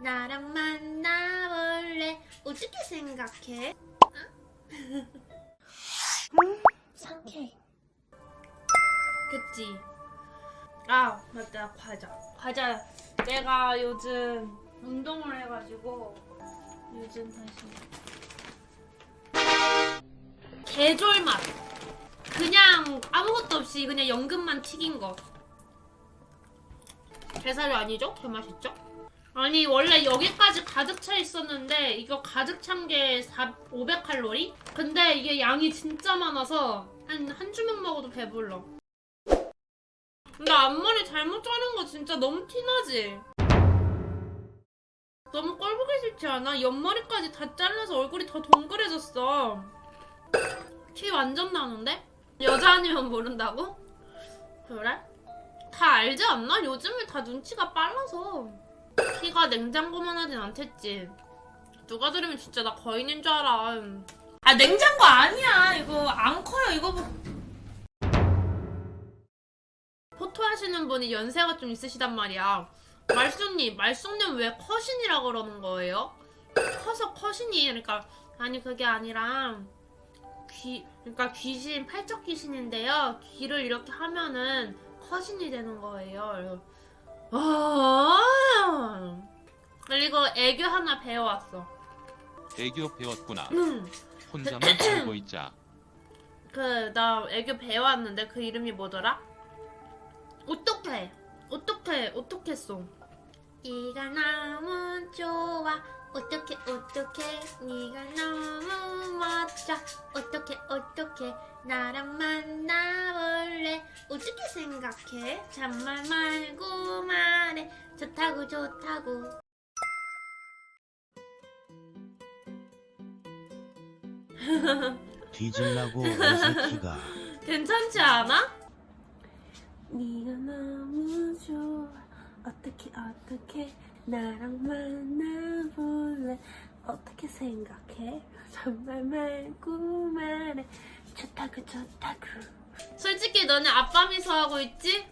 나랑 만나볼래 어떻게 생각해? 상쾌해. 그치? 아 맞다 과자 과자 내가 요즘 운동을 해가지고 요즘 다시 개졸맛 그냥 아무것도 없이 그냥 연근만 튀긴 거 게살이 아니죠? 개 맛있죠? 아니 원래 여기까지 가득 차 있었는데 이거 가득 찬 게 500칼로리? 근데 이게 양이 진짜 많아서 한 한 주먹 먹어도 배불러 근데 앞머리 잘못 자른 거 진짜 너무 티나지? 너무 꼴보기 싫지 않아? 옆머리까지 다 잘라서 얼굴이 더 동그래졌어. 티 완전 나는데? 여자 아니면 모른다고? 그래? 다 알지 않나? 요즘에 다 눈치가 빨라서. 냉장고만 하진 않겠지. 누가 들으면 진짜 나 거인인 줄 알아. 아 냉장고 아니야. 이거 안 커요. 이거 뭐. 포토 하시는 분이 연세가 좀 있으시단 말이야. 말숙님, 말숙님 왜 커신이라 그러는 거예요? 커서 커신이 그러니까 아니 그게 아니라 귀 그러니까 귀신 팔적 귀신인데요. 귀를 이렇게 하면은 커신이 되는 거예요. 아 그리고 애교 하나 배워왔어. 애교 배웠구나. 음. 혼자만 알고 있자. 그 나 애교 배워왔는데 그 이름이 뭐더라? 어떡해 어떡해 어떡했어 네가 너무 좋아 어떡해 어떡해 네가 너무 멋져 어떡해 어떡해 나랑 만나볼래 어떻게 생각해 잔말 말고 말해 좋다고 좋다고 뒤질라고 이 새끼가? 괜찮지 않아? 네가 너무 좋아. 어떻게 어떻게 나랑 만나볼래? 어떻게 생각해? 정말 말고 말해. 좋다고 좋다고. 솔직히 너네 아빠 미소 하고 있지?